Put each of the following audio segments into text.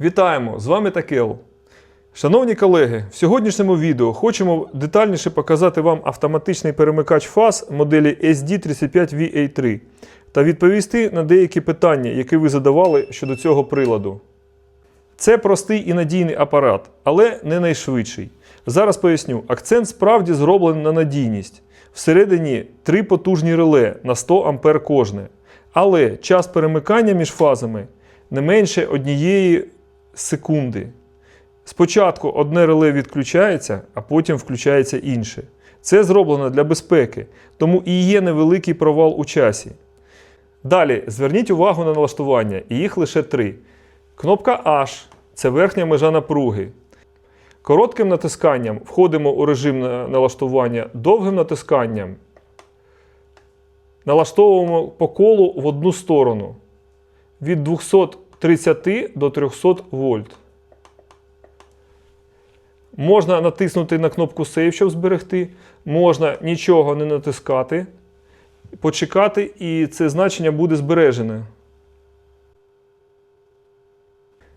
Вітаємо! З вами Такел. Шановні колеги, в сьогоднішньому відео хочемо детальніше показати вам автоматичний перемикач фаз моделі SD35VA3 та відповісти на деякі питання, які ви задавали щодо цього приладу. Це простий і надійний апарат, але не найшвидший. Зараз поясню, акцент справді зроблений на надійність. Всередині три потужні реле на 100 А кожне. Але час перемикання між фазами не менше однієї секунди. Спочатку одне реле відключається, а потім включається інше. Це зроблено для безпеки, тому і є невеликий провал у часі. Далі зверніть увагу на налаштування, і їх лише три. Кнопка H це верхня межа напруги. Коротким натисканням входимо у режим налаштування, довгим натисканням налаштовуємо по колу в одну сторону від 230 до 300 вольт. Можна натиснути на кнопку Save, щоб зберегти. Можна нічого не натискати, почекати, і це значення буде збережене.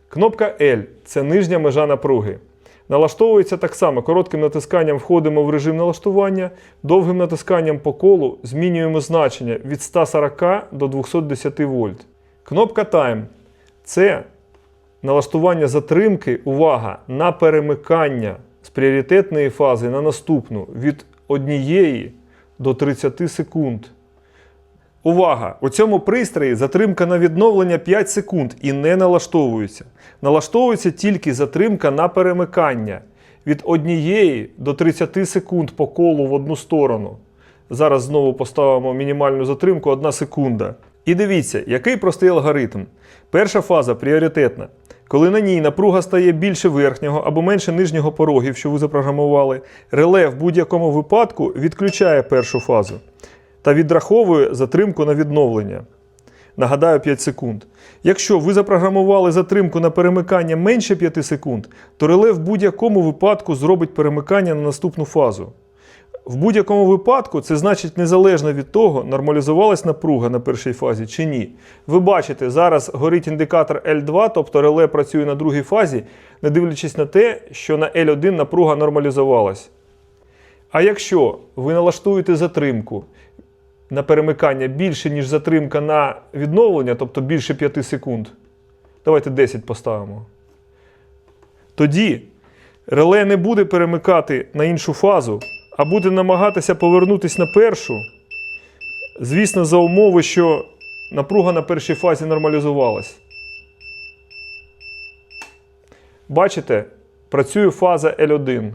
Кнопка L це нижня межа напруги. Налаштовується так само. Коротким натисканням входимо в режим налаштування, довгим натисканням по колу змінюємо значення від 140 до 210 вольт. Кнопка Time це налаштування затримки, увага, на перемикання з пріоритетної фази на наступну від 1 до 30 секунд. Увага! У цьому пристрої затримка на відновлення 5 секунд і не налаштовується. Налаштовується тільки затримка на перемикання від 1 до 30 секунд по колу в одну сторону. Зараз знову поставимо мінімальну затримку 1 секунда. І дивіться, який простий алгоритм. Перша фаза пріоритетна. Коли на ній напруга стає більше верхнього або менше нижнього порогів, що ви запрограмували, реле в будь-якому випадку відключає першу фазу та відраховує затримку на відновлення. Нагадаю 5 секунд. Якщо ви запрограмували затримку на перемикання менше 5 секунд, то реле в будь-якому випадку зробить перемикання на наступну фазу. В будь-якому випадку це значить незалежно від того, нормалізувалась напруга на першій фазі чи ні. Ви бачите, зараз горить індикатор L2, тобто реле працює на другій фазі, не дивлячись на те, що на L1 напруга нормалізувалась. А якщо ви налаштуєте затримку на перемикання більше, ніж затримка на відновлення, тобто більше 5 секунд, давайте 10 поставимо. Тоді реле не буде перемикати на іншу фазу, а буде намагатися повернутися на першу. Звісно, за умови, що напруга на першій фазі нормалізувалась. Бачите, працює фаза L1.